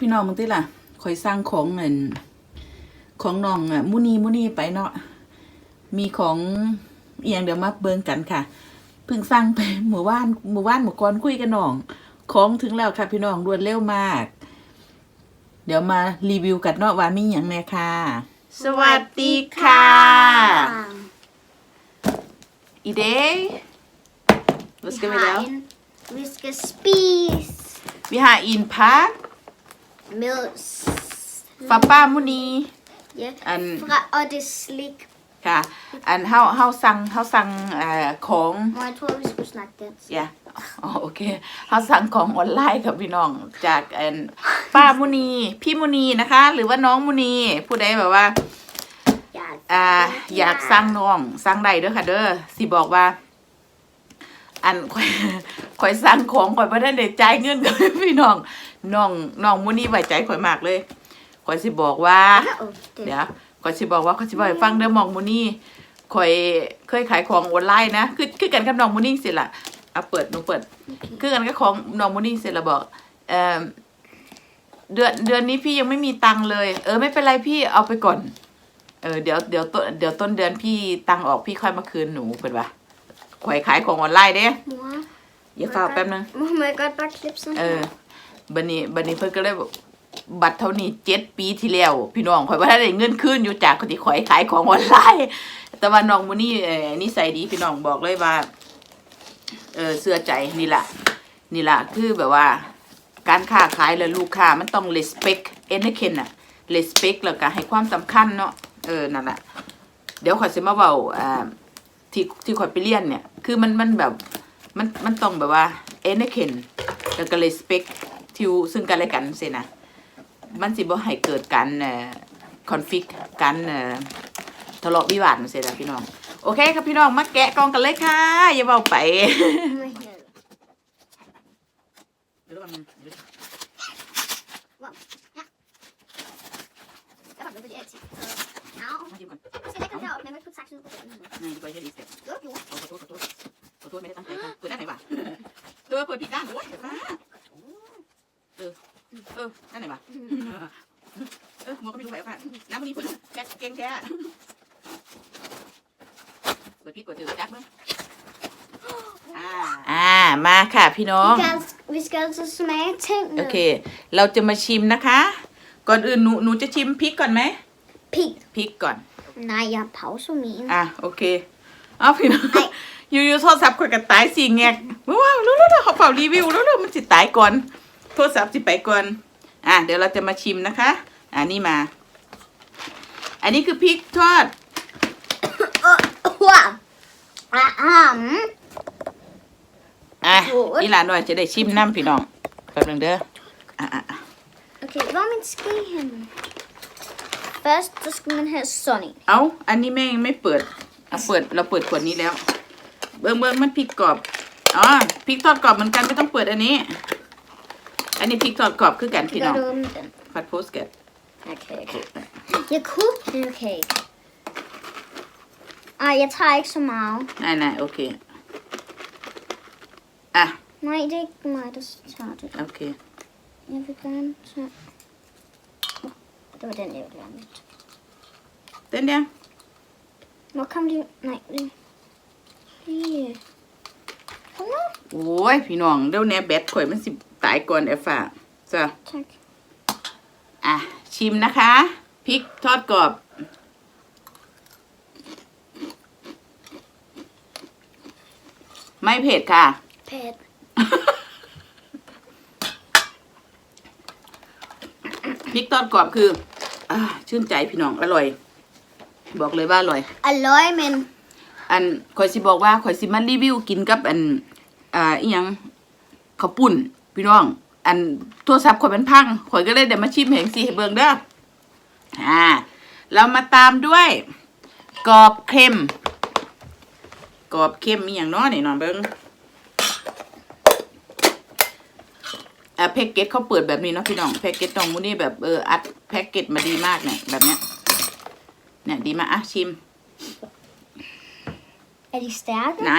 พี่น้องมึงติล่ะข่อยสั่งของเงินของน้องอะมุนีมุนีไปเนาะมีของเอียงเดี๋ยวมาเบิ่งกันค่ะเพิ่งสั่งไปหมู่บ้านหมู่บ้านหมู่กรคุยกันน้อง ของถึงแล้วค่ะ พี่น้องรวดเร็วมาก เดี๋ยวมารีวิวกันเนาะว่ามีอย่างแน่ค่ะ สวัสดีค่ะ อีเดย์ Vad ska vi har lave? en- Vi skal spise Vi har en pakke med fra Barmoni. ja, En- fra, og det er slik. ค่ะ อันเฮาเฮาสั่งเฮาสั่งเอ่อของ Og jeg tror, vi skulle snakke dansk. อย่าอ๋อโอเคเฮาสั่งของออนไลน์กับพี่น้องจากอันป้ามุนี พี่มุนีนะคะ หรือว่าน้องมุนี ผู้ใดแบบว่า Ja, อ่าอยากสั่งน้องสั่งได้เด้อค่ะ เด้อสิบอกว่า อันข่อยข่อยสั่งของข่อยบ่ได้ได้จ่ายเงินกับพี่น้อง น้องน้องมุนีไว้ใจข่อยมากเลยข่อยสิบอกว่า Oh, det เดี๋ยวก่อนสิบอกว่าก่อนสิบอกให้ฟังเด้อหมองมูนี่คอยเคยขายของออนไลน์นะคือคือกันกับน้องมูนี่สิล่ะเอาเปิดหนูเปิด คือกันกับของน้องมูนี่สิล่ะบอกเออเดือนเดือนนี้พี่ยังไม่มีตังค์เลย เออไม่เป็นไรพี่เอาไปก่อน เออเดี๋ยวเดี๋ยวต้นเดี๋ยวต้นเดือนพี่ตังค์ออกพี่ค่อยมาคืนหนูเป็นปะคอยขายของออนไลน์เด้ Mor, อย่าฟ้าแป๊บนึง må må jeg godt bare klippe sådan เออ her? บันนี้บันนี้เพิ่นก็เลยบอกบัตรเท่านี้เจ็ดปีที่แล้ว พี่น้องข่อยว่าถ้าได้เงินคืนอยู่จากคนที่ข่อยขายของออนไลน์ แต่ว่าน้องมูนี่เออนิสัยดีพี่น้องบอกเลยว่า เออเสื้อใจนี่แหละนี่แหละคือแบบว่า การค้าขายแล้วลูกค้ามันต้อง respect เอ็นเคนอะ respect แล้วก็ให้ความสำคัญเนาะเออนั่นแหละเดี๋ยวข่อยสิมาเว้าอ่าที่ที่ข่อยไปเรียนเนี่ย คือมันมันแบบมันมันต้องแบบว่าเอ็นเคนแล้วก็ respect ทิวซึ่งกันและกันสินะมันสิบ่ให้เกิดการเอ่อ conflict การทะเลาะวิวาทมันสินะพี่น้อง โอเคครับพี่น้องมาแกะกล่องกันเลยค่ะ อย่าเบาไป Må jeg hælde. Der var noget, fordi altid. Au. Jeg skal lægge den heroppe, men jeg må ikke putte saksen ud på den. Jo, jo. ขอโทษไม่ได้ตั้งใจค่ะเปิดด้านไหนวะเออเปิดผิดด้านโอ้ย เออด้านไหนวะเออหมวกก็ไม่รู้แบบค่ะน้ำมันนี่เปิดแกะเก่งแกเปิดผิดเปิดถือจักมั้งอ่าอ่ามาค่ะพี่น้อง Vi skal, altså- vi skal altså smage tingene. โอเค เราจะมาชิมนะคะ ก่อนอื่นหนูหนูจะชิมพริกก่อนไหม Pig. พริกก่อน Nej, jeg har pause min. อะโอเค เอาพี่น้องไอ้อยู่อยู่โทรศัพท์ข่อยกับตายสี่แงกว้าวรู้แล้วเขาเป่ารีวิวรู้แล้วมันสิตายก่อนโท รศัพท์สิไปก่อน อะเดี๋ยวเราจะมาชิมนะคะ อ่านี่มา อันนี้คือพริกทอด Wow. Ahem. อะโอ้ยอีหลานหน่อยจะได้ชิมน้ำพี่น้องแป๊บนึงเด้ออะอะอะ Okay, hvor er min ske henne? Først, så skal man have sådan en. เอาอันนี้แม่งไม่เปิดเอาเปิดเราเปิดขวดนี้แล้ว เบิ้งเบิ้งมันพริกกรอบ อ๋อพริกทอดกรอบเหมือนกันไม่ต้องเปิดอันนี้ อันนี้พริกทอดกรอบคือกันพี่น้อง Gør du åbne den? ฟัดโพสแก Jeg kan ikke. Jeg kunne, men jeg kan ikke. Ej, jeg tager ikke så meget. nej nej okay อะ Nej, det er ikke mig, der tager det. okay Jeg vil gerne tage... Åh, Det var den, jeg ville gerne lidt. เต้นยัง Hvor kom de... Nej, det... Lige... Kom nu. โอ้ย พี่น้องเดี๋ยวแน่แบตข่อยมันสิตายก่อนแอฟฟ้าจ้ะ Tak. อะ ชิมนะคะพริกทอดกรอบ ไม่เผ็ดค่ะ Pat. พริกทอดกรอบคืออ่าชื่นใจพี่น้อง อร่อย บอกเลยว่าอร่อย Alloy, men... อันข่อยสิบอกว่าข่อยสิมารีวิวกินกับอัน อ่าอีหยังข้าวปุ่น พี่น้อง อันโทรศัพท์ข่อยมันพังข่อยก็เลยเดี๋ยวมาชิมเห็นสิให้เบิ่งเด้ออ่า เรามาตามด้วย กรอบเค็มกรอบเค็มมีอย่างน้อยนี่น้องเบิ่งอ่าแพ็กเกจเขาเปิดแบบนี้เนาะพี่น้องแพ็กเกจตรงมูนี่แบบเอออัดแพ็กเกจมาดีมากเนี่ยแบบเนี้ยเนี่ยดีมากอะชิม Er de stærke? ไหน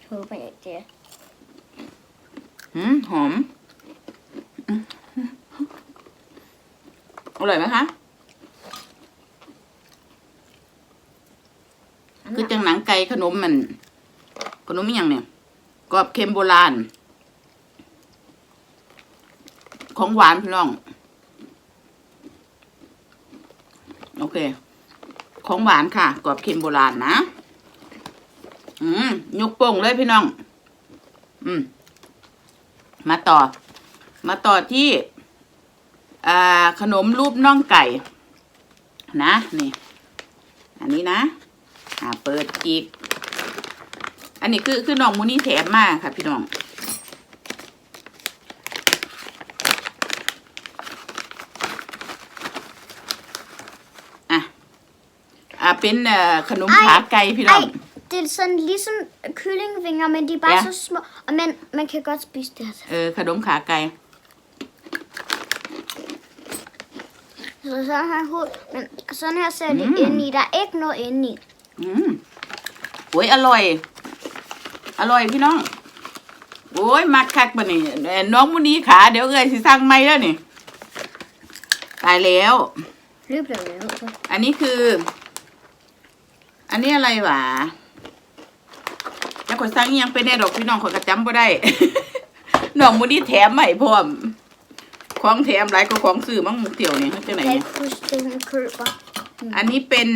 Jeg håber jeg ikke, det er. หืมหอม อร่อยไหมคะ คือจังหนังไก่ขนมมัน ขนมอหย่างเนี่ยกรอบเค็มโบราณ ของหวานพี่น้อง โอเค ของหวานค่ะ กรอบเค็มโบราณนะ อืมยกโป่งเลยพี่น้อง อืม มาต่อ มาต่อที่อ่าขนมรูปน่องไก่ นะนี่ อันนี้นะอ่าเปิดจีบอันนี้คือคือน้องมูนี่แถมมาค่ะ พี่น้องอะอ่าเป็นเอ่อขนมขาไก่พี่น้อง Ej, det er sådan ligesom kyllingvinger, men de er bare Ja. så små. Og man, man kan godt spise det her. เออขนมขาไก่ Så sådan her hoved, men sådan her ser det Mm. ind i. Der er ikke noget inde i. อืมโอ้ยอร่อยอร่อยพี่น้อง โอ้ยมักคักบะนี่เอ่อน้องมุนีขา เดี๋ยวเอ้ยสิสั่งไม่แล้วนี่ ตายแล้ว Løb der ud. så. อันนี้คือ อันนี้อะไรหวะ แล้วคนสั่งอิหยังเป็นแน่ดอกพี่น้องคนกระจำบ่ได้ น้องมุนีแถมใหม่พร้อมของแถมหลายก็ของซื้อมั้งเตี่ยวนี่จังไหน Jeg kan เนี่ย ikke huske det, hun køber. อันนี้เป็น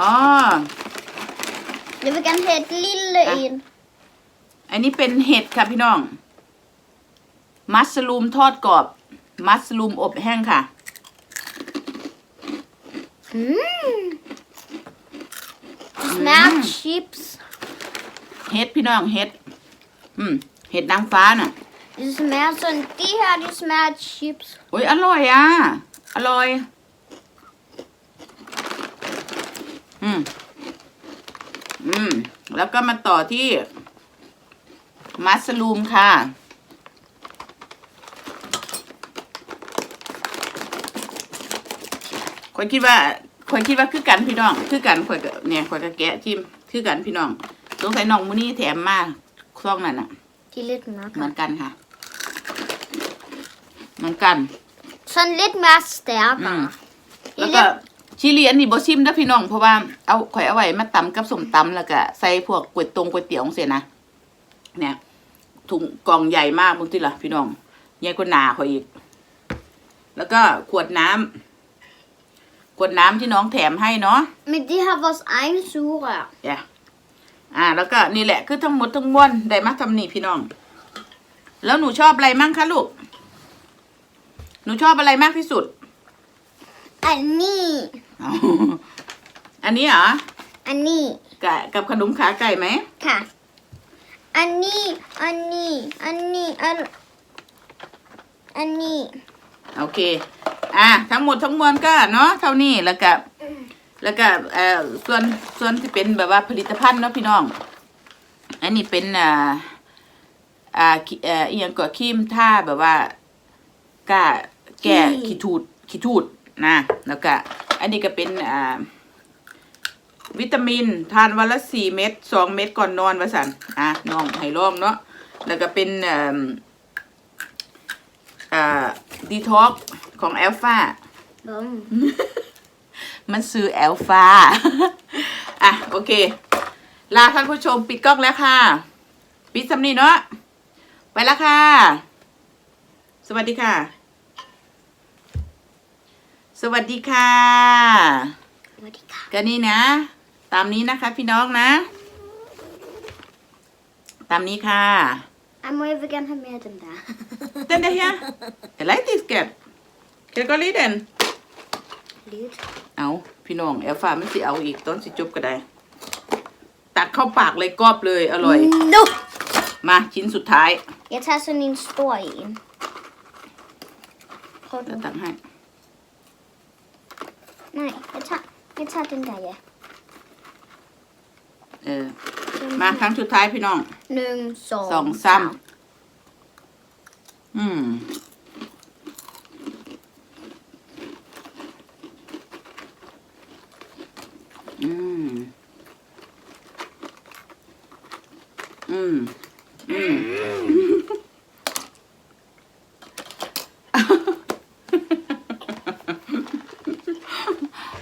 อ๋อ Jeg vil gerne have et lille Ja. en. อันนี้เป็นเห็ดค่ะพี่น้อง มัสลูมทอดกรอบ มัสลูมอบแห้งค่ะ Mm. Det smager Mm. chips. เห็ดพี่น้องเห็ด อืมเห็ดนางฟ้าน่ะ Det smager sådan. De her, de smager af chips. โอ้ยอร่อยอะ อร่อย อืม อืม แล้วก็มาต่อที่ มัสลูมค่ะคอยคิดว่าคอยคิดว่าคือกันพี่น้อง คือกันคอยก็เนี่ยคอยก็แกะจิ้มคือกันพี่น้อง สงสัยน้องมูนี่แถมมาซองนั่นน่ะ De er lidt เหมือ mørkere. นกันค่ะ เหมือนกัน Sådan lidt mere stærkere. Mm. Det แล้ว er ก็ lidt ชิลีอันนี้บ่ชิมเด้อพี่น้องเพราะว่าเอาข่อยเอาไว้มาตำกับส้มตำแล้วก็ใส่พวกก๋วยตงก๋วยเตี๋ยวจังซี่นะเนี่ยถุงกล่องใหญ่มากบางทีล่ะพี่น้องใหญ่กว่าหนาข่อยอีก แล้วก็ขวดน้ำขวดน้ำที่น้องแถมให้เนาะ Men de har vores egen sugerør. อย่าอ่า แล้วก็นี่แหละคือทั้งหมดทั้งมวลได้มาทำนี่พี่น้อง แล้วหนูชอบอะไรมั่งคะลูก หนูชอบอะไรมากที่สุด อันนี้อ๋ออันนี้เหรออันนี้กะกับขนมขาไก่ไหม ค่ะ อันนี้ อันนี้ อันนี้ อัน อันนี้ โอเค อะ ทั้งหมดทั้งมวลก็เนาะเท่านี้แล้วก็ แล้วก็เอ่อส่วนส่วนที่เป็นแบบว่าผลิตภัณฑ์เนาะพี่น้อง อันนี้เป็นอ่าอ่าขี้เอ่ออีหยังก็ครีมท่าแบบว่าก้าแก้ขี้ขี้ทูดขี้ทูดนะแล้วก็อันนี้ก็เป็นอ่าวิตามิน ทานวันละสี่เม็ดสองเม็ดก่อนนอนวะสันอะน้องให้ลองเนาะแล้วก็เป็นเอ่ออ่าดีท็อกของแอลฟาบอม มันซื้อแอลฟาอะโอเค ลาท่านผู้ชมปิดกล้องแล้วค่ะ ปิดสำนีเนาะไปแล้วค่ะ สวัสดีค่ะ สวัสดีค่ะสวัสดีค่ะก็นี่นะ ตามนี้นะคะพี่น้องนะ ตามนี้ค่ะ Jeg må jeg vil gerne have mere af den der. Den der her. I like this cat. Kan du godt lide den? Lidt. เอาพี่น้องแอลฟ้าไม่สิเอาอีกตอนสิจบก็ได้ ตักเข้าปากเลยกรอบเลยอร่อย Nu! มาชิ้นสุดท้าย Jeg tager sådan en stor en. Prøv จะ den. ตักให้ Nej, jeg tager, jeg tager den der, ja. เออ Den มา her. ครั้งสุดท้ายพี่น้องนึ่งสองสองซ้ำอืม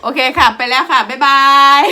โอเคค่ะ ไปแล้วค่ะ บ๊ายบาย